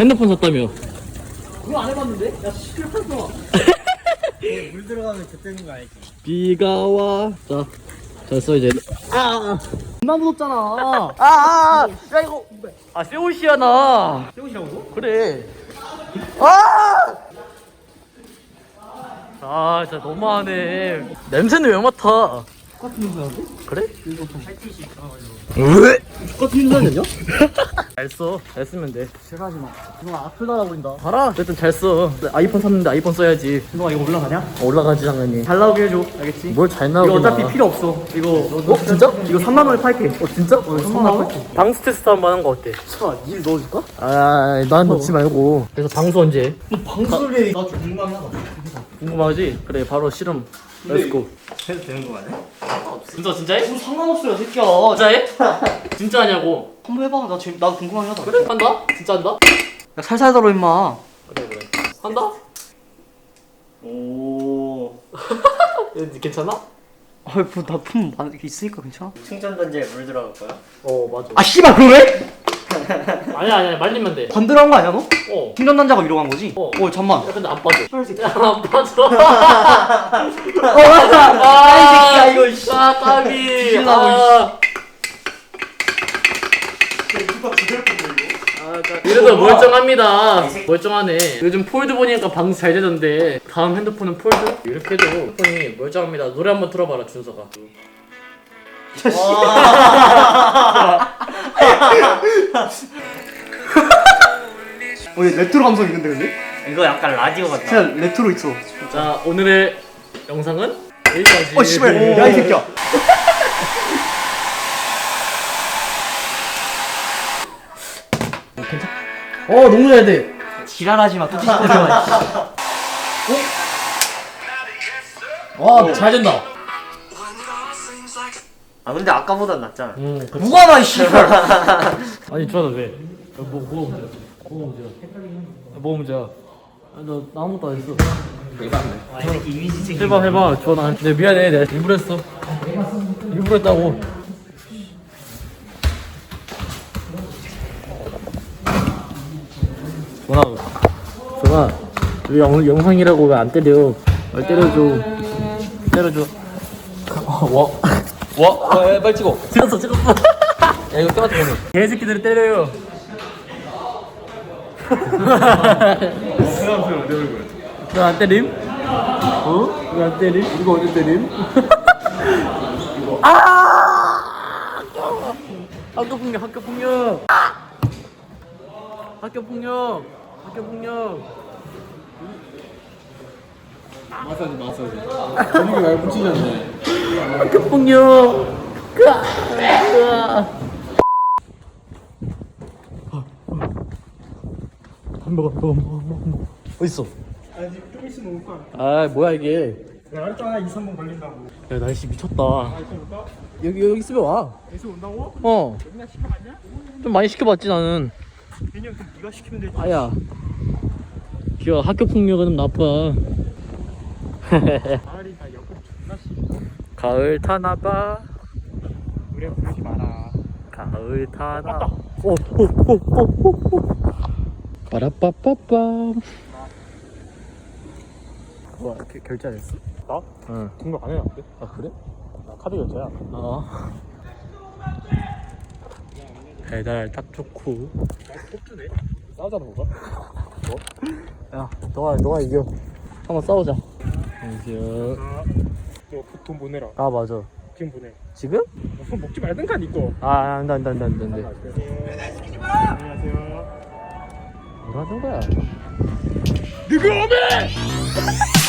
핸드폰 샀다며. 그거 안 해봤는데? 야 시끌했어 물 들어가면 젖되는 거 알지? 비가 와. 자, 됐어 이제. 아, 존나 무섭잖아 아, 아, 야 이거. 아, 새 옷이야 나. 세우시라고? 그래. 아! 아, 진짜 너무하네. 냄새는 왜 맡아? 똑같은 나는데? 그래? 왜? 왜? 똑같은 나냐? 잘 써. 잘 쓰면 돼. 제가 하지 마 누가 악플 달아버린다 알아. 어쨌든 잘 써. 아이폰 샀는데 아이폰 써야지. 누가 이거 올라가냐? 올라가지 당연히. 잘 나오게 해줘 알겠지? 뭘 잘 나오긴 이거 어차피 나. 필요 없어 이거 어, 진짜? 이거 3만 원에 팔게 어, 진짜? 어, 3만 원 팔게 방수 테스트 한번 하는 거 어때? 차일 넣어줄까? 아, 난 넣지 말고. 그래서 방수 언제? 방수를 나좀 궁금하긴 하다 궁금하지? 그래, 바로 실험. 렛츠고. 해도 되는 거 맞아? 진짜 진짜해? 뭐 상관없어요 새끼야 진짜 해? 진짜 하냐고. 한번 해봐 나 지금 나도 궁금하긴 하다 그래? 한다? 진짜 한다? 야 살살 들어 임마 그래, 그래. 한다? 오얘 괜찮아? 아이 뭐 나품 있으니까 괜찮아 충전 던지에 물 들어갈 거야? 어, 맞아. 아 씨발 그래? 아니야, 아니야. 말리면 돼. 반대로 한거 아니야 너? 어. 충전단자가 위로 간 거지? 어. 어 잠만 야, 근데 안 빠져. 야, 안 빠져. 어 아, 이 새끼야 이거 씨 아, 까비. 미친놈아, 아. 이래도 멀쩡합니다. 멀쩡하네. 요즘 폴드 보니까 방수 잘 되던데 다음 핸드폰은 폴드? 이렇게 해도 핸드폰이 멀쩡합니다. 노래 한번 틀어봐라 준서가. 어 얘 레트로 감성 있는데 근데? 이거 약간 라디오 같다 진짜 레트로 있어 자 오늘의 영상은 여기까지. 어 씨발 야 이 새끼야 어 너무 잘 돼. 지랄하지 마 싶어서 와잘 된다. 아 근데 아까보단 낫잖아 음. 누가 나이 씨발 아니 주하다 왜? 뭐 뭐가 문제야? 뭐가 문제야? 뭐가 문제야? 아니 너, 나 아무것도 안 했어. 해봐 해봐 주원아. 내 미안해 내가 일부러 했어. 일부러 했다고. 주원아 우리 영, 영상이라고 왜 안 때려? 왜 때려줘? 때려줘. 와. 와, 와, 야, 빨리 찍어. 찍었어, 찍었어. 야, 이거 깨맞다, 오늘. 개새끼들이 때려요. 너안 때림? 어? 왜안 때림? 이거 어디 때림? 아! 학교 폭력, 학교 폭력. 학교 폭력, 학교 폭력. 마사지 마사지 분위기 많이 붙이셨네 학교 폭력. 으아, 으아. 먹어, 먹어, 먹어, 먹어. 어딨어? 아직 좀 있으면 올 거야 아, 뭐야 이게? 내가 했잖아 2, 3분 걸린다고 야, 날씨 미쳤다. 이렇게 올까? 여기 여기 있으면 와. 여기서 온다고? 어. 맨날 시켜봤냐? 좀 많이 시켜봤지 나는. 그냥 그럼 네가 시키면 되지 아야. 기어 학교 폭력은 좀 나빠. 가을이 다 옆으로 존나 씨 가을 타나봐. 노래 부르지 마라 가을 타나. 오, 오, 오, 오, 오, 오. 빠라빠빠빰. 와, 겨- 결제 안 했어? 나? 응. 등록 안 해놨는데? 아 그래? 나 카드 결제야 어. 배달 딱 좋고. 뽑주네 싸우자는 건가? 야, 너가 너가 이겨. 한번 싸우자. 이겨. 아, 너돈 보내라 아 맞아. 지금 보내 지금? 어, 손 먹지 말든가 니꺼 아, 안돼 안돼 안돼 안돼 안돼. 안녕하세요 뭐라는 거야? 누구 오메!